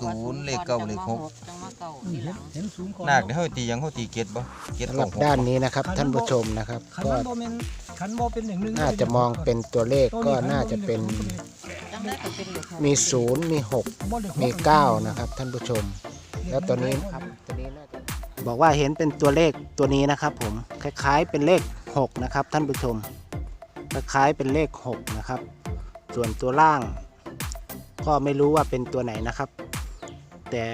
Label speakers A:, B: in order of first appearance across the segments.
A: ศูนย์เลขเก้าเลขหก
B: จังมาเก่าทีหลัง
C: เห็นสูงก่อน
A: นาคเดี๋ยวเฮาตีหยังเฮาตีเกตบ่เกต
D: สำห
A: ข
D: รั
A: อง
D: บ
A: หก
D: ด้านนี้นะครับท่านผู้ชมนะครับ
C: ขัน
D: ก็
C: มันบ่เป็นขันบ่เป็นหนึ่งหนึ่ง
D: น่าจะมองเป็นตัวเลขก็น่าจะเป็น
B: จังได้ก็เป็นเลขหก
D: มีศูนย์มีหกมีเก้านะครับท่านผู้ชม แล้วตัวนี้ครับตัวนี้น่าจะบอกว่าเห็นเป็นตัวเลขตัวนี้นะครับ ผมคล้ายๆเป็นเลขหกนะครับ ท่านผู้ชมคล้ายๆเป็นเลขหกนะครับ ส่วนตัวล่าง ก็ไม่รู้ว่าเป็นตัวไหนนะครับ แต่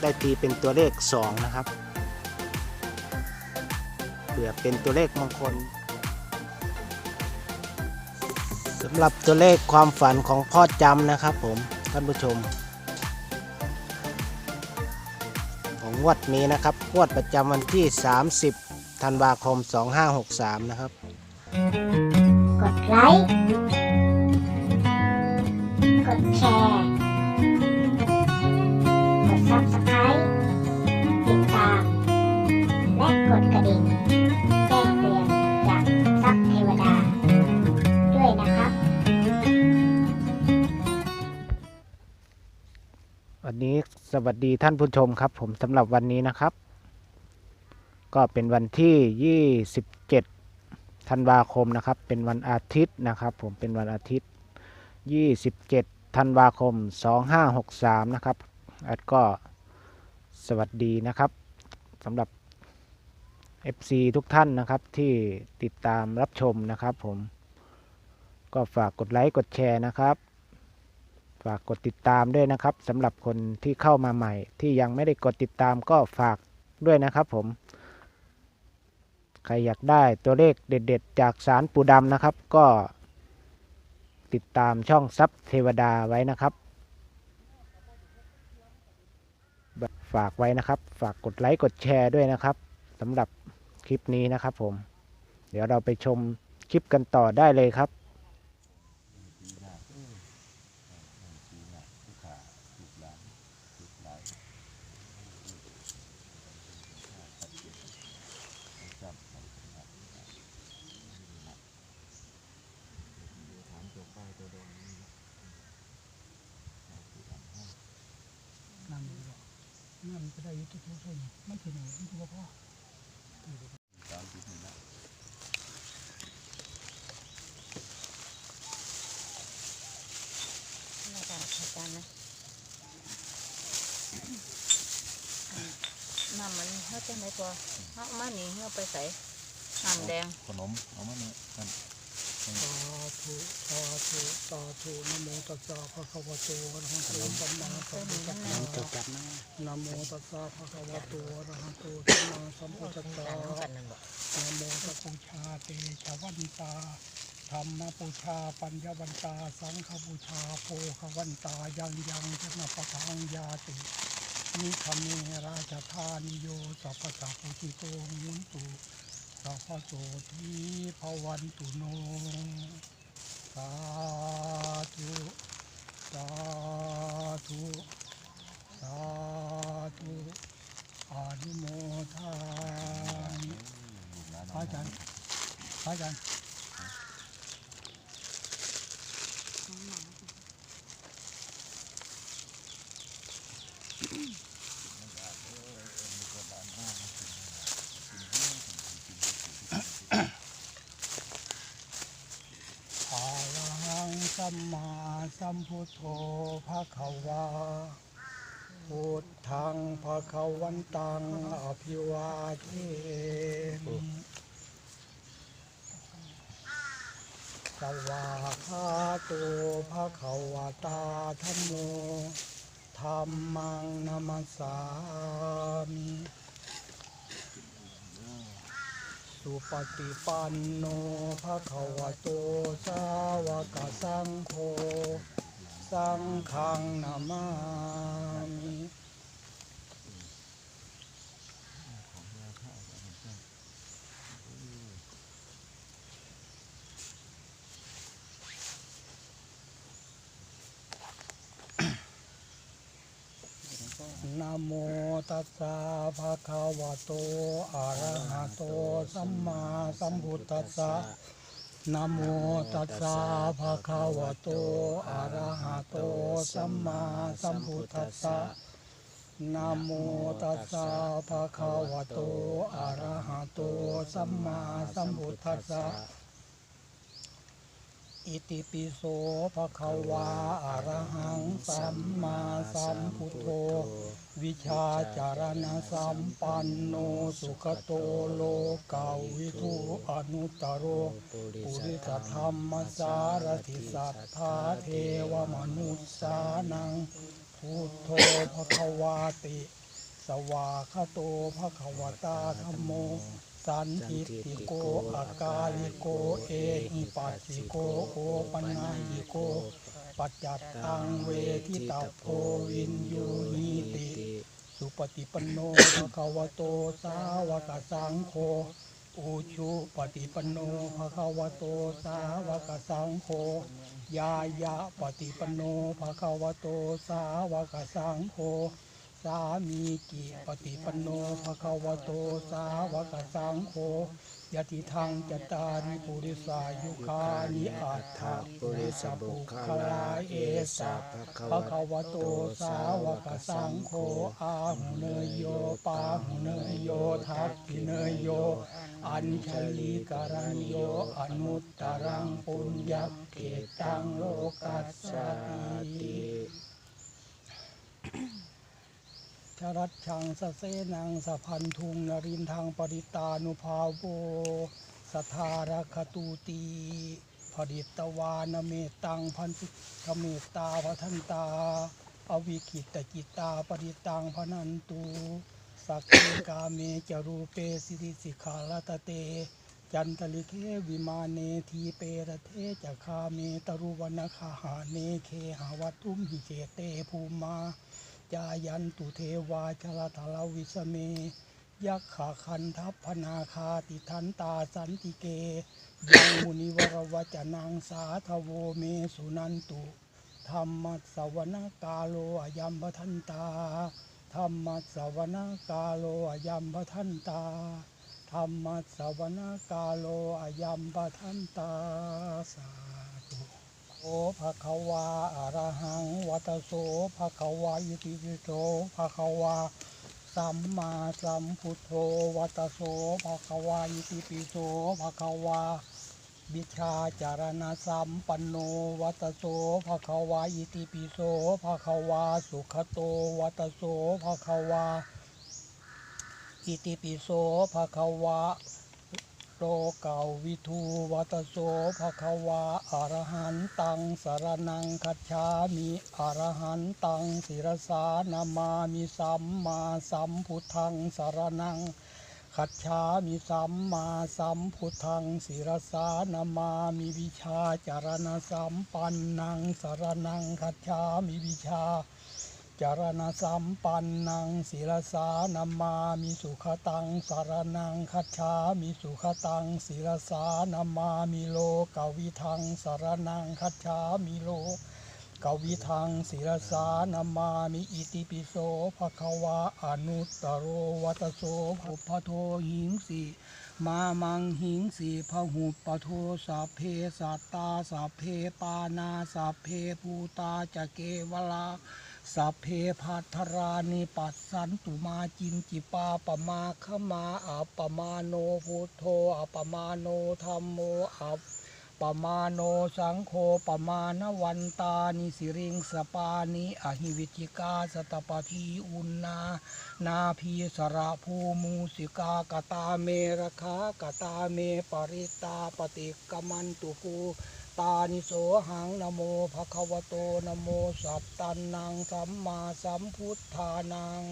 D: ได้ตีเป็นตัวเลขสองนะครับเผื่อเป็นตัวเลขมงคลสำหรับตัวเลขความฝันของพ่อจำนะครับผมท่านผู้ชม ของงวดนี้นะครับงวดประจำวันที่ 30ธันวาคม 2563 นะครับ
E: กดไลค์ กดแชร์ Subscribe ติดตาม และกดกระดิ่ง แจ้งเตือนจากซับเทวดา ด้วยนะครับ
D: วันนี้สวัสดีท่านผู้ชมครับ ผมสำหรับวันนี้นะครับ ก็เป็นวันที่ 27 ธันวาคมนะครับ เป็นวันอาทิตย์นะครับ ผมเป็นวันอาทิตย์ 27 ธันวาคม 2563 นะครับ แอดก็สวัสดีนะครับสำหรับ FC ทุกท่านนะครับที่ติดตามรับชมนะครับผมก็ฝากกดไลค์กดแชร์นะครับ ฝากกดติดตามด้วยนะครับสำหรับคนที่เข้ามาใหม่ ที่ยังไม่ได้กดติดตามก็ฝากด้วยนะครับผม ใครอยากได้ตัวเลขเด็ด ๆ จากสารปูดำนะครับก็ติดตามช่องซับเทวดาไว้นะครับ ฝากไว้นะครับ ฝากกดไลค์กดแชร์ด้วยนะครับสำหรับคลิปนี้นะครับผม เดี๋ยวเราไปชมคลิปกันต่อได้เลยครับ
C: นั่นก็ได้อยุติทุกส่วนไม่ถึงไหนไม่ถึงพ่อ
B: อาจารย์อาจารย์นะน้ำมันเฮาจังไดตัวเฮามานี่เฮาไปใส่น้ำแดง
A: ขนมเอามานี่นั่น
C: สาธุสาธุสาธุนะโมตัสสะภะคะวะโตอะระหะโตสัมมาสัมพุทธัสสะนะโมตัสสะภะคะวะโตอะระหะโตสัมมาสัมพุทธัสสะ
B: นน้ำกันนั่นบ่
C: นะโมตะปูชาเตชะวันตาธรรมปูชาปัญญวันตา สังฆบูชาโพควันตายังยังชนะปะทังยาตินิคเมราชธานิโยสัพพะสัพพุจิโตมุนตุ สัพพโสทีภวันตุโนสาธุสาธุสาธุอานุโมทามิพระอาจารย์พระอาจารย์ อาลังสั มมาสัมพุทโธภะคะวาพุทธังภะคะวันตังอภิวาเทมิสวาคาโตภะคะวะตาธัมโมธัมมังนัมสสามิ สุปฏิปันโนภะคะวะโตสาวกสังโฆ สังฆังนามามิ นะโมตัสสะภะคะวะโตอะระหะโตสัมมาสัมพุทธัสสะนะโมตัสสะภะคะวะโตอะระหะโตสัมมาสัมพุทธัสสะนะโมตัสสะภะคะวะโตอะระหะโตสัมมาสัมพุทธัสสะอิติปิโสภะคะวาอะระหังสัมมาสัมพุทโธ วิชาจารณสัมปันโนสุขโตโลกาวิทูอนุตตโรปุริสธรรมสารถิสัทธาเทวมนุษสานังพุทโธภควาติ สวาคโตภควตาธรรมโม สันทิติโกอากาลิโกเอหิปัสสิโกโอปัญญิโก ปัจจัตตังเวทิตาโพวินยูหิติ สุปฏิปันโนภะคะวะโตสาวกสังโฆอุชุปฏิปันโนภะคะวะโตสาวกสังโฆยายะปฏิปันโนภะคะวะโตสาวกสังโฆสามีกิปฏิปันโนภะคะวะโตสาวกสังโฆ ยะติทังจตาริปุริสายุคานิอัตถะปุริสบุคลาเอสะภะคะวะโตสาวกสังโฆอาหุเนยโยปาหุเนยโยทักขิเนยโย อัญชลีการันโยอนุตตรังปุญญเกตังโลกัสสติ ช รัดชังสเสนังสะพันทุงนรินทางปริตานุภาโวสทารคตูตีผดิตวานเมตังพันธิขเมตตาพทันตา อวิคิตจิตตาปริตังพนันตูสักเกกาเมจรูเปสิริสิขาลตเต จันตลิเควิมาเนทีเประเทจคาเมตรุวนคาหาเนเคหาวัตุมหิเจเตภูมา จายันตุเทวาชลทลวิสเมยักขาคันทัพพนาคาติทันตาสันติเกยังมุนิวรวจนังสาทโวเมสุนันตุธรรมสสวนกาโลอายัมพทันตาธรรมสสวนกาโลอายัมพทันตาธรรมสสวนกาโลอายัมพทันตาสา ภะคะวาอะระหังวัตโสภะคะวาอิติปิโสภะคะวาสัมมาสัมพุทโธวัตโสภะคะวาอิติปิโสภะคะวาบิชาจารณสัมปันโนวัตโสภะคะวาอิติปิโสภะคะวาสุขโตวัตโสภะคะวาอิติปิโสภะคะวา โลกาวิทูวัตโสภะคะวาอรหันตังสารนังคัจฉามิอรหันตังศิรสานามามิสัมมาสัมพุทธังสารนังคัจฉามิสัมมาสัมพุทธังศิรสานามามิวิชาจารณสัมปันนังสารนังคัจฉามิวิชา จารณสัมปันนังศิรสานามามิสุขตังสารนังคัจฉามิสุขตังศิรสานามามิโลกวิทังสารนังคัจฉามิโลกวิทังศิรสานามามิอิติปิโสภะคะวาอนุตตโรวัตโสภุพพโทหิงสีมามังหิงสีพหุปโทสัพเพสัตตาสัพเพปานาสัพเพภูตาจะเกวลา สัพเพพัทรานิปัสสันตุมาจินจิปาปมาขมาอัปปมาโนพุทโธอัปปมาโนธรรมโมอัปปมาโนสังโฆปมาณวันตานิสิริงสปานิอหิวิจิกาสตปทีอุณนานาพีสระภูมูสิกากตาเมระคากตาเมปริตาปฏิกมมันตุภู ตานิโสหังนโมภะคะวะโตนโมสัตตันนังสัมมาสัมพุทธานัง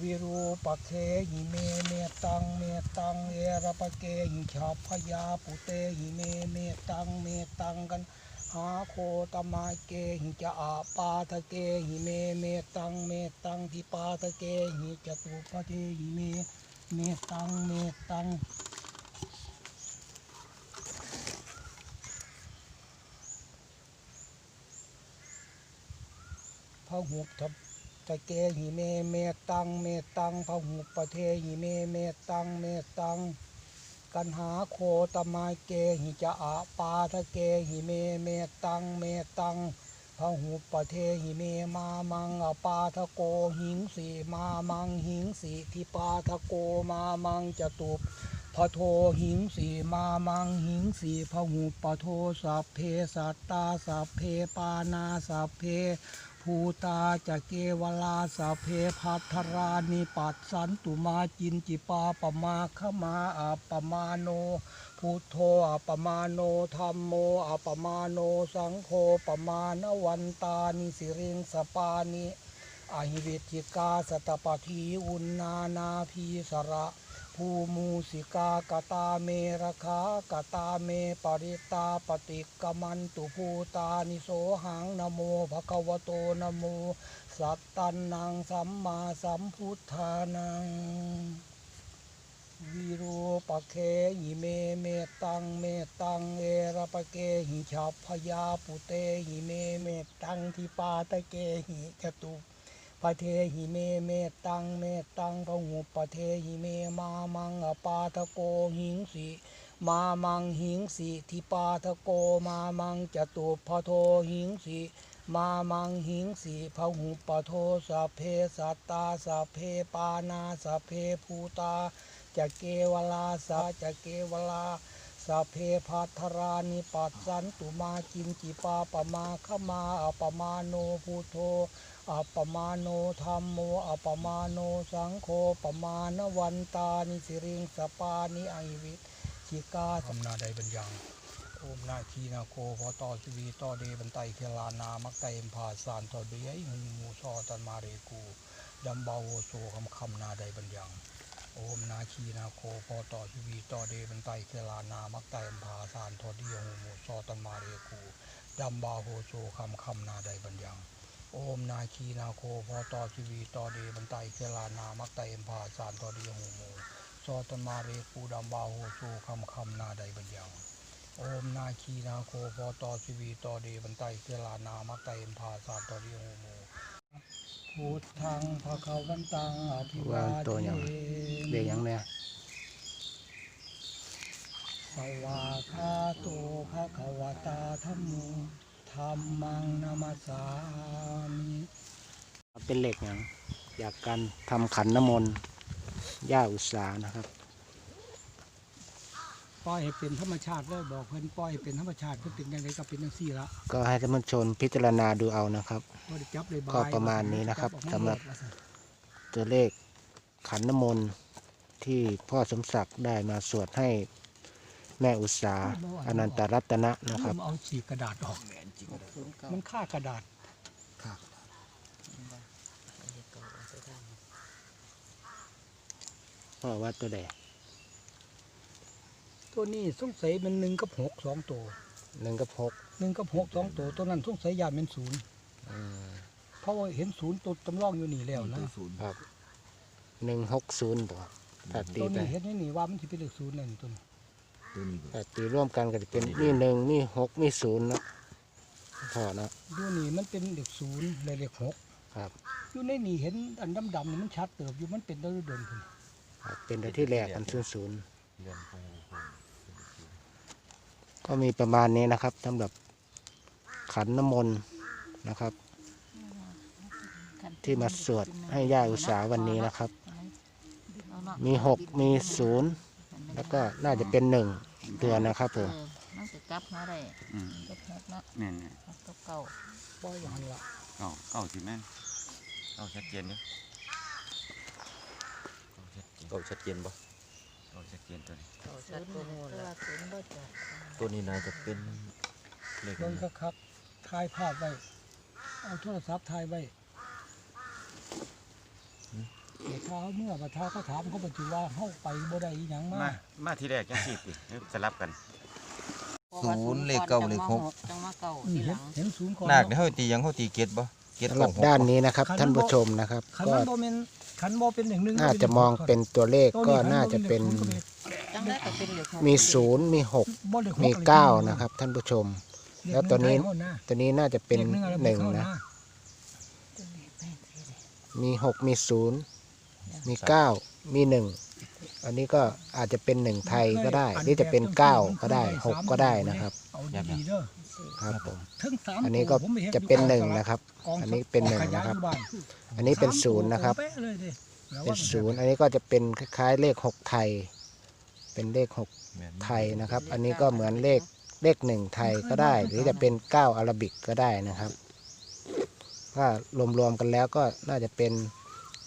C: วิรูปะเคหิเมเมตังเมตังเอระปะเกหิฉัพยาปุเตหิเมเมตังเมตังกันหาโคตมาเกหิจะอาปาทะเกหิเมเมตังเมตังทิปาทะเกหิจตุปะเทหิเมเมตังเมตัง พระหุบทับตะเกหิเมเมตังเมตังพระหุบประเทหิเมเมตังเมตังกันหาโคตมาเกหิจะอาปาทะเกหิเมเมตังเมตังพหุปะเทหิเมมามังอปาทะโกหิงสีมามังหิงสีทิปาทะโกมามังจะตุปพะโทหิงสีมามังหิงสีพหุปะโทสัพเพสัตตาสัพเพปานาสัพเพ ภูตาจะเกวลาสพเพพัทรานิปัสสันตุมาจินจิปาปมาขมาอัปมาโนพุทโธอัปมาโนธรรมโมอัปมาโนสังโฆปมาณวันตานิสิริงสปานิอหิวิจิกาสตปทีอุณนานาพีสระ ภูมูสิกากตาเมระคากตาเมปริตาปฏิกมันตุภูตานิโสหังนโมภะคะวะโตนโม สัตตันนังสัมมาสัมพุทธานังวิรูปะเคหิเมเมตังเมตังเอระปะเกหิฉัพพยาปุเตหิเมเมตังทิปาตะเกหิจตุ ปะเทหิเมเมตังเมตังพหุปะเทหิเมมามังอปาทะโกหิงสีมามังหิงสีทิปาทะโกมามังจตุพโทหิงสีมามังหิงสีพหุปะโทสัพเพสัตตาสัพเพปานาสัพเพภูตาจะเกวลาสาจะเกวลาสัพเพพัทรานิปัสสันตุมาจินจิปาปมาขมาอปมาโนพุทโธ อัปปมาโนธรรมโมอัปปมาโนสังโฆปมาณวันตานิสิริงสปานิไอวิชิกาทำนาใดบัญญังโอมนาคีนาโคพอต่อชีวีต่อเดบันไตเคลานามักไตเอ็มผาสานต่อเดียหูมูซอตันมาเรกูดัมบาโวโซคำคำนาใดบัญญังโอมนาคีนาโคพอต่อชีวีต่อเดบันไตเคลานามักไตมพาสานทอดียหูมูซอตันมาเรกูดัมบาโฮโซคำคำนาใดบัญญัง โอมนาคีนาโคพอต่อชีวีต่อเดบันไตเคลานามักไตมพาสานทอดียหูมูซอตันมาเรกูดัมบาโฮโซคำคำนาใดบัญญังโอมนาคีนาโคพอต่อชีวีต่อเดบันไตเคลานามักไตมพาสานทอดียหูมูพุทธังภะคะวันตังอภิวา
D: ตัวหยังเรียกยังเนี่ย
C: สวาคาโตภะควตาธัมโม ธัมมังนามัสสามิ
D: เป็นเหล็กอย่างจากการทำขันน้ำมนต์ย่าอุตสานะครับ
C: ปล่อยให้เป็นธรรมชาติเลยบอกเพิ่นปล่อยให้เป็นธรรมชาติเพิ่นเป็นยังไงก็เป็นจังซี่ละ
D: ก็ให้ท่านผู้ชมพิจารณาดูเอานะครับ
C: บ่ได้จับเลยบาย
D: ก็ประมาณนี้นะครับ
C: จัออกมา
D: สำหรับ
C: ว่าซั่น
D: ตัวเลขขันน้ำมนต์ที่พ่อสมศักดิ์ได้มาสวดให้ แม่อุตสาอนันตรัตนะนะครับ
C: เอาฉีกกระดาษออก
B: ศูนย์เก้า
C: มันค่ากระดาษ
D: พ่อว่าตัวใด
C: ตัวนี้สงสัยมันหนึ่งกับหกสองตัว
D: หนึ่งกับหก
C: หนึ่งกับหกสองตัวตัวนั้นสงสัยยานเป็นศูนย์
D: อืม
C: เพราะว่าเห็นศูนย์ตัวจำลองอยู่นี่แล้วนะ
D: ครับหนึ่งหกศูนย์ตัวถ้าตี
C: ตัว
D: ไป
C: นี้เห็นนี่นี่ว่ามันจะเป็นเลขศูนย์นั่นตัวนี้
A: ตัวนี้
D: ถ้าตีร่วมกันก็จะเป็นมีหนึ่งมีหกมีศูนย์เนาะพ่อเนาะ
C: ดูนี่มันเป็นเลขศูนย์และเลขหก
D: ครับ
C: อยู่ในนี่เห็นอันดำๆนี่มันชัดเติบอยู่มันเป็นตัวเดินพุ่น
D: ครับเป็นตัวที่แรกอันศูนย์ศูนย์
A: เดือนปู
D: ก็มีประมาณนี้นะครับสำหรับขันน้ำมนต์นะครับ ที่มาสวดให้ย่าอุตสาวันนี้นะครับ มีหกมีศูนย์แล้วก็น่าจะเป็นหนึ่ง ตัวนะครับผม
B: เออมันจะกลับมาได้
F: อืม
B: กลับหกเนาะ
F: แม่นเนี่ย
B: กลับเก่า
C: ปล่อยอย่างนั้นละ
F: เก้าเก้าสิแม่น
A: เอาชัดเจนเนาะเอาชัดเจนบ่
F: เก้าชัดเจนตัวนี้
B: เก่าชัดตัวนู้นละศูนย์บ่จ้ะ
A: ตัวนี้น่าจะเป็นเลข
C: เบิ่งคักๆถ่ายภาพไว้เอาโทรศัพท์ถ่ายไว้ เดี๋ยวเท้าเมื่อมาเท้าเขาถามเขาบอกว่าเฮาไปบ่ได้อีหยังมา
F: มามาที่แรกจังสี่ติสลับกัน
A: ศูนย์เลขเก้าเลขหก
B: จังมาเก่า
C: อืม
B: ทีห
C: เห็
B: ลั
C: น
B: ง
C: เห็นศูนย์ก่อน
A: นาค
C: เนาะ
A: เนี่ยเฮาตีหยังเฮาตีเกตบ่เกต
D: สำหรับด้านนี้นะครับ ท่านผู้ชมนะครับ
C: ขัน
D: ก็
C: มันบ่เป็นขันบ่เป็นหนึ่งหนึ่ง
D: น่าจะมองเป็นตัวเลขก็น่าจะเป็น
B: จังได้ก็เป็นเหล็กหก
D: มีศูนย์มีหก
C: บ่เลขห
D: มี
C: อะไร
D: เก้านะครับ ท่านผู้ชม
C: เลข
D: แล้วตัวนี้
C: หงเข้าหา
D: ตัวนี้น่าจะเป็น
C: ลขอะไร
D: หนึ่ง
C: เข้า
D: นะา
B: ตัวเลขแม่นสิเลย
D: มีหกมีศูนย์ มีเก้ามีหนึ่ง
C: เอ
D: อันนี้ก็อาจจะเป็นหนึ่งไทยก็ได้หรือจะเป็นเก้าก็ได้หกก็ได้นะครับ
C: เอาดีๆเด้อ
D: ครับผม
C: ทั้งสาม
D: อันนี้ก็
C: ตัวผมไม่ห็
D: จะเป็นหนึ่ง
C: อยู่
D: นะครับ
C: กง
D: อันนี้เป็นหนึ่ง
C: ขย
D: นะครับ
C: อยู่าน
D: อันนี้เป็น
C: สาม
D: ศูนย์นะครับ
C: ตัวเป๊เลยดิแล้ว
D: เป็น
C: ว่า
D: ศูนย์อันนี้ก็จะเป็นคล้ายๆเลขหกไทย เป็นเลขหก
A: แม่น
D: ไทยนะครับ อันนี้ก็เหมือนเลขเลขหนึ่งไทยก็ได้ หรือจะเป็นเก้าอาราบิกก็ได้นะครับ ถ้ารวมๆกันแล้วก็น่าจะเป็น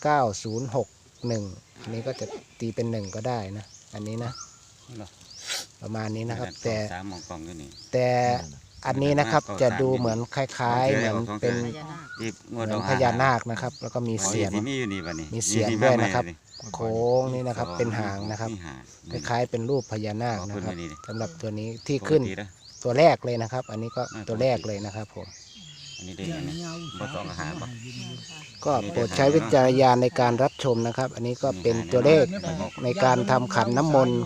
D: เก้าศูนย์หกหนึ่งอันนี้ก็จะตีเป็นหนึ่งก็ได้นะ อันนี้นะ
F: เหรอ
D: ประมาณนี้นะครับ
F: เก้า
D: แต่
F: สามมองกล้องอยู่นี่
D: แต่อันนี้นะครับ
F: เก้าสาม
D: จะดูเหมือนคล้ายๆเหมือนเป็น
B: พญานาค
F: ที่ง
D: เห
F: วด
D: มื
F: ด
D: อ
F: อนง
D: พญานาคนะครับ แล้วก็มี
F: อ๋อ
D: เสียน
F: ที่มีอยู่นี่บัดนี้
D: มีเสียน
F: ที่
D: ด้วย
F: มา
D: นะครับ
F: ใหม่
D: โค้งนี่นะครับเป็นหางนะครับ
F: มีหาง
D: คล้ายๆเป็นรูปพญานาค
F: ขอบ
D: นะ
F: คุณ
D: ครับ
F: มานี่ดิ
D: สำหรับตัวนี้ที่ขึ้น
F: ปกติะ
D: ตัวแรกเลยนะครับ อันนี้ก็
F: อ่า
D: ตัวแรกเลยนะครับผม
F: อันนี้ได้ยังไงบ่ต้องอาหารบ่
D: ก็โปรดใช้วิจารณญาณในการรับชมนะครับ อันนี้ก็เป็นตัวเลขในการทำขันน้ำมนต์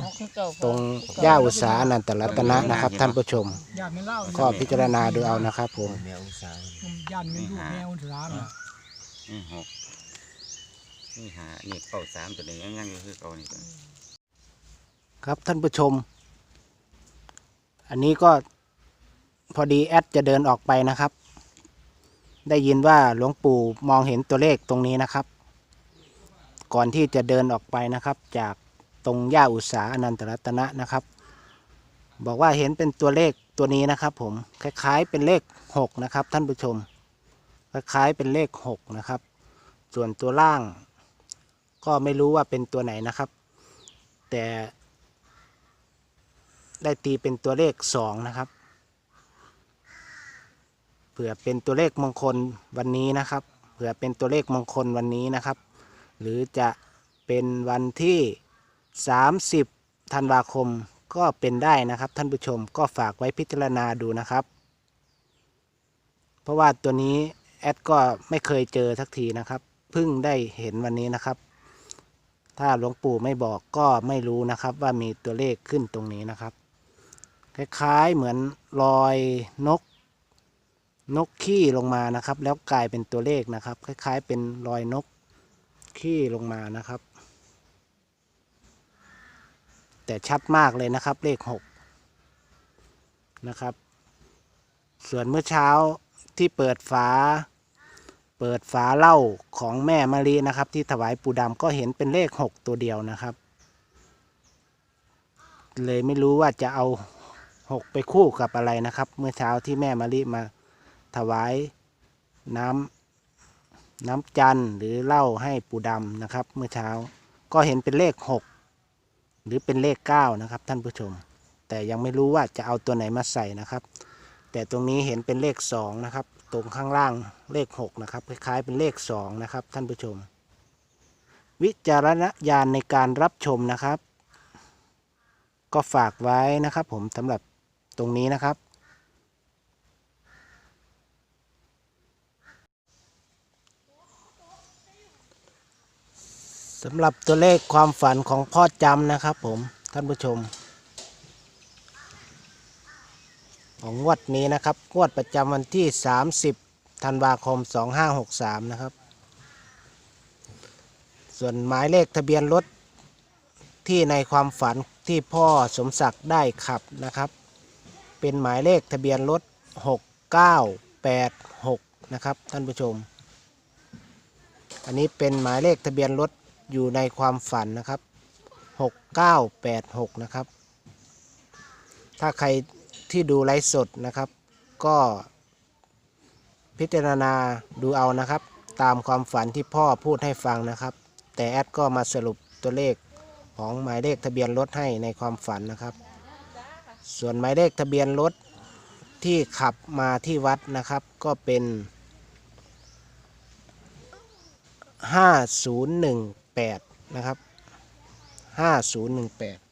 D: ตรงย่าอุษาอนันตรัตนะนะครับ ท่านผู้ชม
C: ญาติไม่เล่า
D: ก็พิจารณาดูเอานะครับผม
A: แมวอุตสาห
C: ญาติไม่ลูกแมวร้านน่ะ
F: นี่หกนี่หานี่เก้าสามตัวนี้ยังยังอยู่คือเก่านี่ตัว
D: ครับท่านผู้ชม อันนี้ก็พอดีแอดจะเดินออกไปนะครับ ได้ยินว่าหลวงปู่มองเห็นตัวเลขตรงนี้นะครับ ก่อนที่จะเดินออกไปนะครับ จากตรงย่าอุษาอนันตรัตนะนะครับ บอกว่าเห็นเป็นตัวเลขตัวนี้นะครับ ผมคล้ายๆเป็นเลขหกนะครับ ท่านผู้ชม คล้ายๆเป็นเลขหกนะครับ ส่วนตัวล่าง ก็ไม่รู้ว่าเป็นตัวไหนนะครับ แต่ ได้ตีเป็นตัวเลขสองนะครับ เผื่อเป็นตัวเลขมงคลวันนี้นะครับ เผื่อเป็นตัวเลขมงคลวันนี้นะครับ หรือจะเป็นวันที่ 30ธันวาคมก็เป็นได้นะครับ ท่านผู้ชมก็ฝากไว้พิจารณาดูนะครับ เพราะว่าตัวนี้แอดก็ไม่เคยเจอสักทีนะครับเพิ่งได้เห็นวันนี้นะครับ ถ้าหลวงปู่ไม่บอกก็ไม่รู้นะครับว่ามีตัวเลขขึ้นตรงนี้นะครับ คล้ายๆเหมือนรอยนก นกขี้ลงมานะครับ แล้วกลายเป็นตัวเลขนะครับ คล้ายๆ เป็นรอยนกขี้ลงมานะครับ แต่ชัดมากเลยนะครับ เลขหกนะครับ ส่วนเมื่อเช้าที่เปิดฝา เปิดฝาเหล้าของแม่มะลินะครับ ที่ถวายปู่ดำก็เห็นเป็นเลขหกตัวเดียวนะครับ เลยไม่รู้ว่าจะเอาหกไปคู่กับอะไรนะครับ เมื่อเช้าที่แม่มะลิมา ถวายน้ำน้ำจันทร์หรือเหล้าให้ปู่ดำนะครับ เมื่อเช้าก็เห็นเป็นเลขหกหรือเป็นเลขเก้านะครับ ท่านผู้ชม แต่ยังไม่รู้ว่าจะเอาตัวไหนมาใส่นะครับ แต่ตรงนี้เห็นเป็นเลขสองนะครับ ตรงข้างล่างเลขหกนะครับ คล้ายๆเป็นเลขสองนะครับ ท่านผู้ชม วิจารณญาณในการรับชมนะครับ ก็ฝากไว้นะครับผมสำหรับตรงนี้นะครับ สำหรับตัวเลขความฝันของพ่อจำนะครับผมท่านผู้ชม ของงวดนี้นะครับงวดประจำวันที่ 30ธันวาคม 2563 นะครับ ส่วนหมายเลขทะเบียนรถที่ในความฝันที่พ่อสมศักดิ์ได้ขับนะครับ เป็นหมายเลขทะเบียนรถ 6986 นะครับท่านผู้ชมอันนี้เป็นหมายเลขทะเบียนรถ อยู่ในความฝันนะครับ 6986 นะครับ ถ้าใครที่ดูไลฟ์สดนะครับ ก็พิจารณาดูเอานะครับ ตามความฝันที่พ่อพูดให้ฟังนะครับ แต่แอดก็มาสรุปตัวเลขของหมายเลขทะเบียนรถให้ในความฝันนะครับ ส่วนหมายเลขทะเบียนรถที่ขับมาที่วัดนะครับ ก็เป็น 5018 นะครับ 5018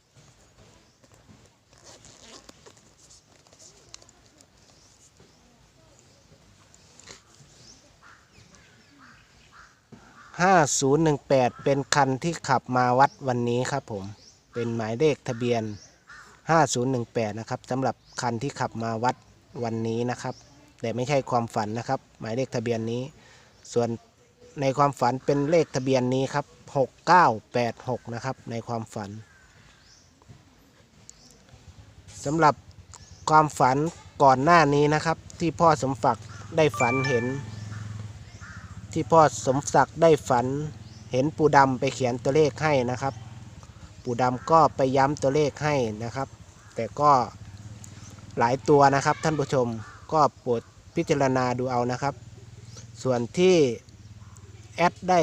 D: 5018 เป็นคันที่ขับมาวัดวันนี้ครับผม เป็นหมายเลขทะเบียน 5018 นะครับสำหรับคันที่ขับมาวัดวันนี้นะครับ แต่ไม่ใช่ความฝันนะครับ หมายเลขทะเบียนนี้ ส่วนในความฝันเป็นเลขทะเบียนนี้ครับ 6986 นะครับ ในความฝันสำหรับความฝันก่อนหน้านี้นะครับ ที่พ่อสมศักดิ์ได้ฝันเห็น ที่พ่อสมศักดิ์ได้ฝันเห็นปู่ดำไปเขียนตัวเลขให้นะครับ ปู่ดำก็ไปย้ำตัวเลขให้นะครับ แต่ก็หลายตัวนะครับท่านผู้ชมก็โปรดพิจารณาดูเอานะครับ ส่วนที่แอดได้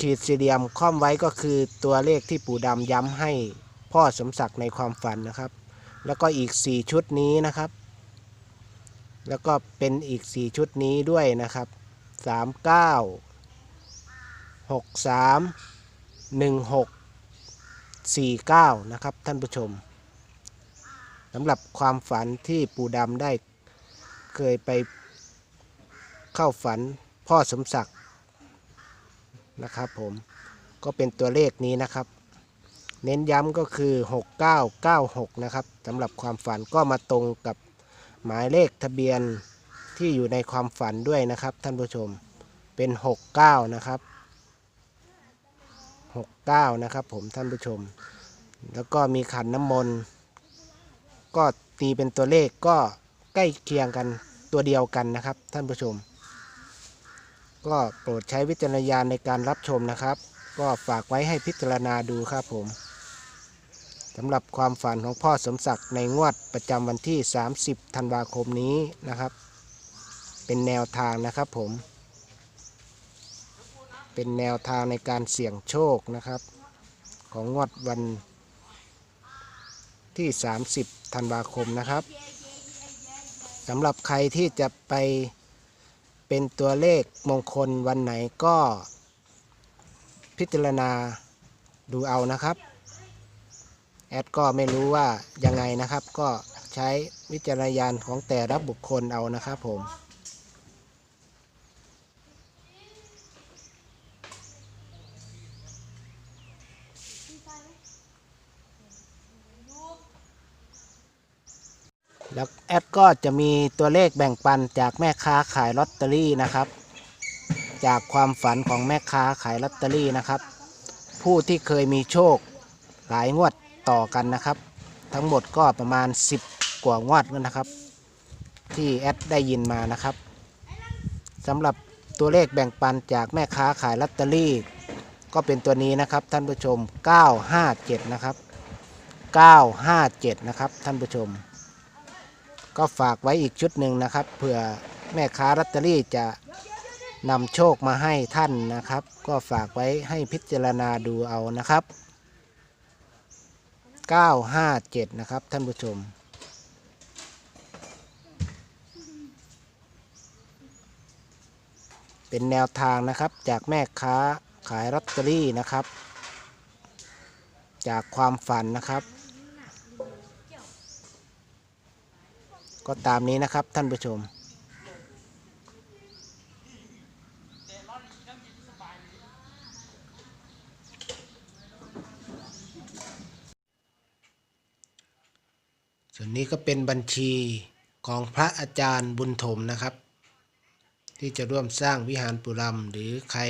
D: ขีดสี่เหลี่ยมค่อมไว้ก็คือตัวเลขที่ปู่ดำย้ำให้พ่อสมศักดิ์ในความฝันนะครับ แล้วก็อีก 4 ชุดนี้นะครับ แล้วก็เป็นอีก 4 ชุดนี้ด้วยนะครับ 39 63 16 49 นะครับท่านผู้ชมสำหรับความฝันที่ปู่ดำได้เคยไปเข้าฝันพ่อสมศักดิ์ นะครับผมก็เป็นตัวเลขนี้นะครับ เน้นย้ำก็คือ 6996 นะครับสำหรับความฝันก็มาตรงกับหมายเลขทะเบียนที่อยู่ในความฝันด้วยนะครับ ท่านผู้ชมเป็น 69 นะครับ 69 นะครับผมท่านผู้ชม แล้วก็มีขันน้ำมนต์ก็ตีเป็นตัวเลขก็ใกล้เคียงกันตัวเดียวกันนะครับ ท่านผู้ชม ก็โปรดใช้วิจารณญาณในการรับชมนะครับ ก็ฝากไว้ให้พิจารณาดูครับผมสำหรับความฝันของพ่อสมศักดิ์ในงวดประจำวันที่ 30 ธันวาคมนี้นะครับ เป็นแนวทางนะครับผม เป็นแนวทางในการเสี่ยงโชคนะครับ ของงวดวันที่ 30 ธันวาคมนะครับสำหรับใครที่จะไป เป็นตัวเลขมงคลวันไหนก็พิจารณาดูเอานะครับ แอดก็ไม่รู้ว่ายังไงนะครับ ก็ใช้วิจารณญาณของแต่ละบุคคลเอานะครับผม แล้วแอดก็จะมีตัวเลขแบ่งปันจากแม่ค้าขายลอตเตอรี่นะครับ จากความฝันของแม่ค้าขายลอตเตอรี่นะครับ ผู้ที่เคยมีโชคหลายงวดต่อกันนะครับ ทั้งหมดก็ประมาณ 10 กว่างวดแล้วนะครับ ที่แอดได้ยินมานะครับสำหรับตัวเลขแบ่งปันจากแม่ค้าขายลอตเตอรี่ ก็เป็นตัวนี้นะครับท่านผู้ชม 957 นะครับ 957 นะครับท่านผู้ชม ก็ฝากไว้อีกชุดหนึ่งนะครับเผื่อแม่ค้าลอตเตอรี่จะนำโชคมาให้ท่านนะครับ ก็ฝากไว้ให้พิจารณาดูเอานะครับ 957 นะครับท่านผู้ชม เป็นแนวทางนะครับจากแม่ค้าขายลอตเตอรี่นะครับ จากความฝันนะครับ ก็ตามนี้นะครับท่านผู้ชม ส่วนนี้ก็เป็นบัญชีของพระอาจารย์บุญถมนะครับ ที่จะร่วมสร้างวิหารปุรำหรือใคร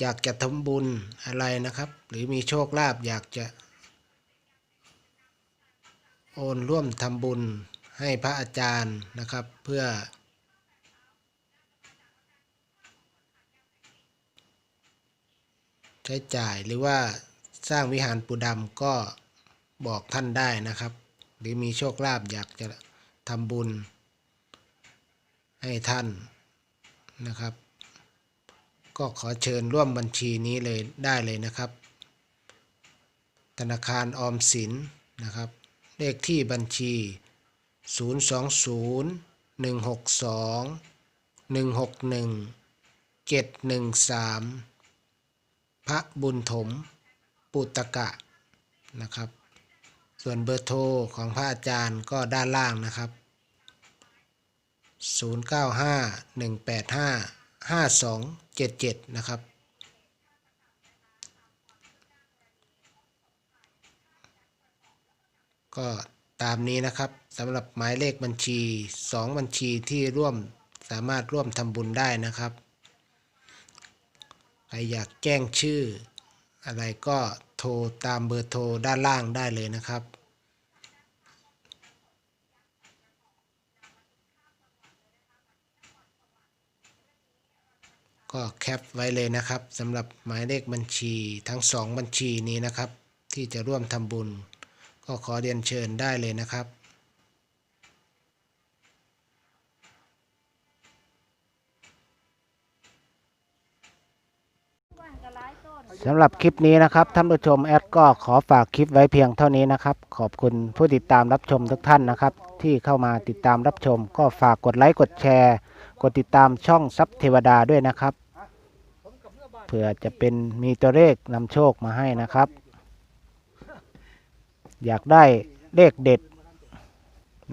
D: อยากจะทำบุญอะไรนะครับ หรือมีโชคลาภอยากจะ โอนร่วมทำบุญ ให้พระอาจารย์นะครับเพื่อ ใช้จ่ายหรือว่าสร้างวิหารปูดำก็บอกท่านได้นะครับ หรือมีโชคลาภอยากจะทำบุญ ให้ท่านนะครับ ก็ขอเชิญร่วมบัญชีนี้เลยได้เลยนะครับ ธนาคารออมสินนะครับ เลขที่บัญชี 020 162 161 713 พระบุญถม ปุตกะนะครับ ส่วนเบอร์โทรของพระอาจารย์ก็ด้านล่างนะครับ 095 185 5277 นะครับก็ ตามนี้นะครับสำหรับหมายเลขบัญชี 2 บัญชีที่ร่วมสามารถร่วมทำบุญได้นะครับ ใครอยากแจ้งชื่อ อะไรก็โทรตามเบอร์โทรด้านล่างได้เลยนะครับก็แคปไว้เลยนะครับสำหรับหมายเลขบัญชีทั้งสองบัญชีนี้นะครับ ที่จะร่วมทำบุญ ก็ขอเรียนเชิญได้เลยนะครับ สำหรับคลิปนี้นะครับท่านผู้ชมแอดก็ขอฝากคลิปไว้เพียงเท่านี้นะครับ ขอบคุณผู้ติดตามรับชมทุกท่านนะครับ ที่เข้ามาติดตามรับชม ก็ฝากกดไลค์กดแชร์ กดติดตามช่องซับเทวดาด้วยนะครับเผื่อจะเป็นมีตัวเลขนำโชคมาให้นะครับ อยากได้เลขเด็ด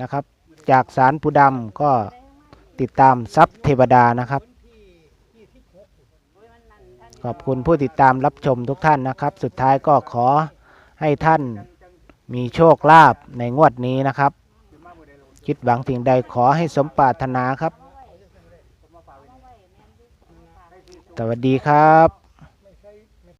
D: นะครับ จากสารปูดำก็ติดตามซับเทวดานะครับ ขอบคุณผู้ติดตามรับชมทุกท่านนะครับ สุดท้ายก็ขอให้ท่านมีโชคลาภในงวดนี้นะครับ คิดหวังสิ่งใดขอให้สมปรารถนาครับ สวัสดีครับ